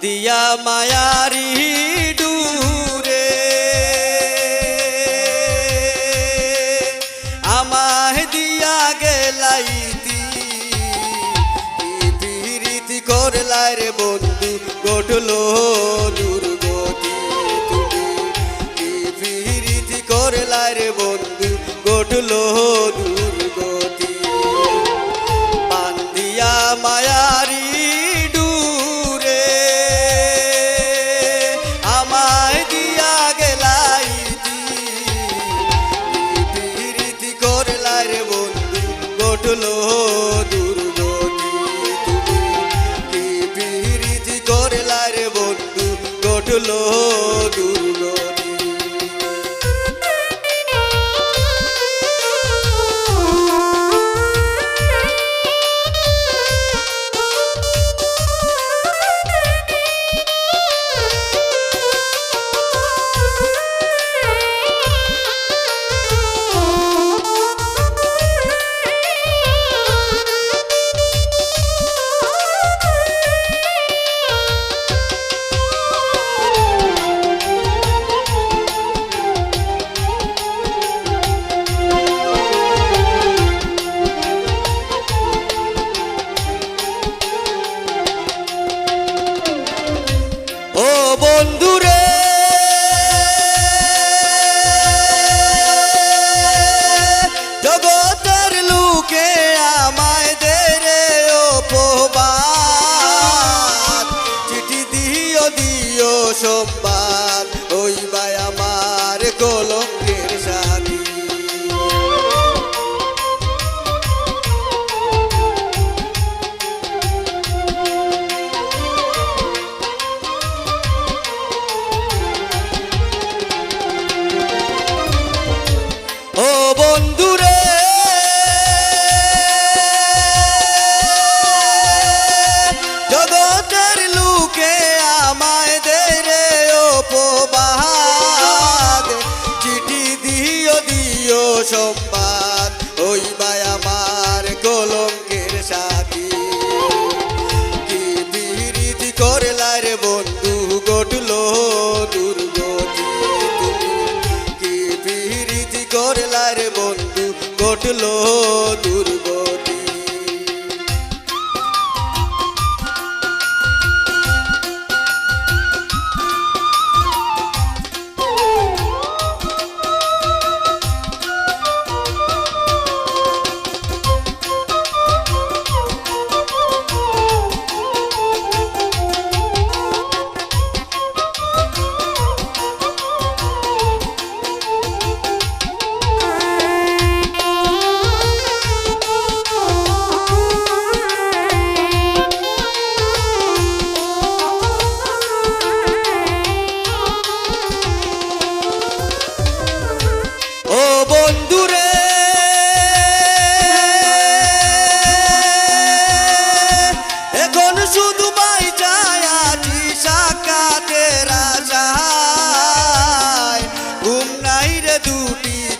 কান্দিয়া মায়ারি ডুরে। আমায় দিয়া গেলাই রীতি করলাই রে বন্ধু গঠল দুর্গতি। তুমি রীতি করলাই রে বন্ধু গঠল দুর্গ উঠল দুর্গতি তুমি করলার বন্ধু? ঘটলো দুর্গ উঠলো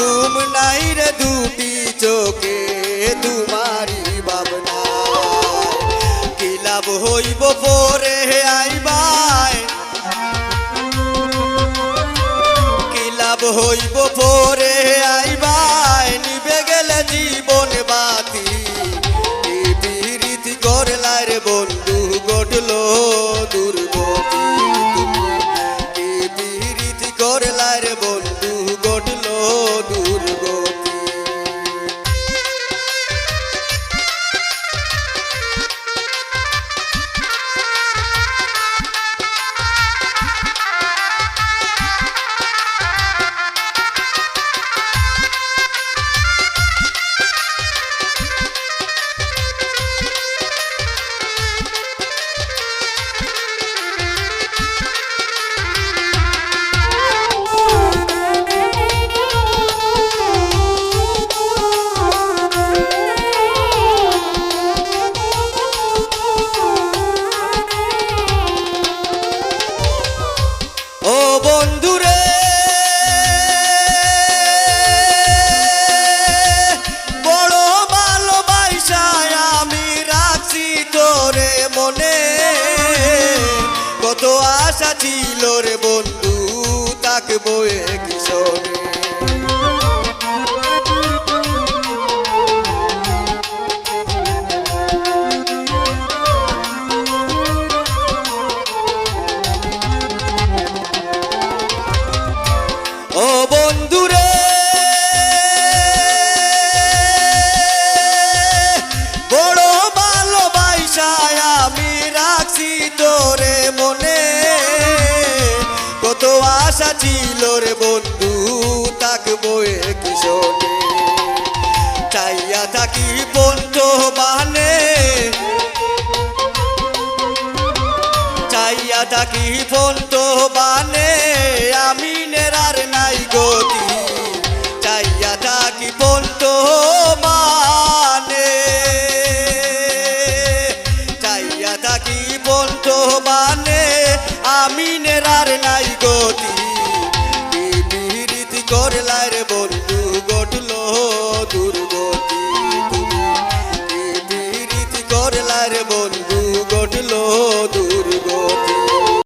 ঘুম নাই রে দুটি চোখে তোমারি ভাবনা কি লাভ হইব পরে আইবাই কি লাভ হইব পরে আই ছিল রে বন্ধু তাকে বয়ে কিশোরে। ছিল রে বন্ধু তাকে বয়ে কিশোরে। চাইয়া থাকি বন্ধু বানে চাইয়া থাকি বন্ধু বানে আমি নেরার নাই গতি। চাইয়া থাকি বন্ধু মানে চাইয়া থাকি বন্ধু বানে আমি নেরার নাই গতি।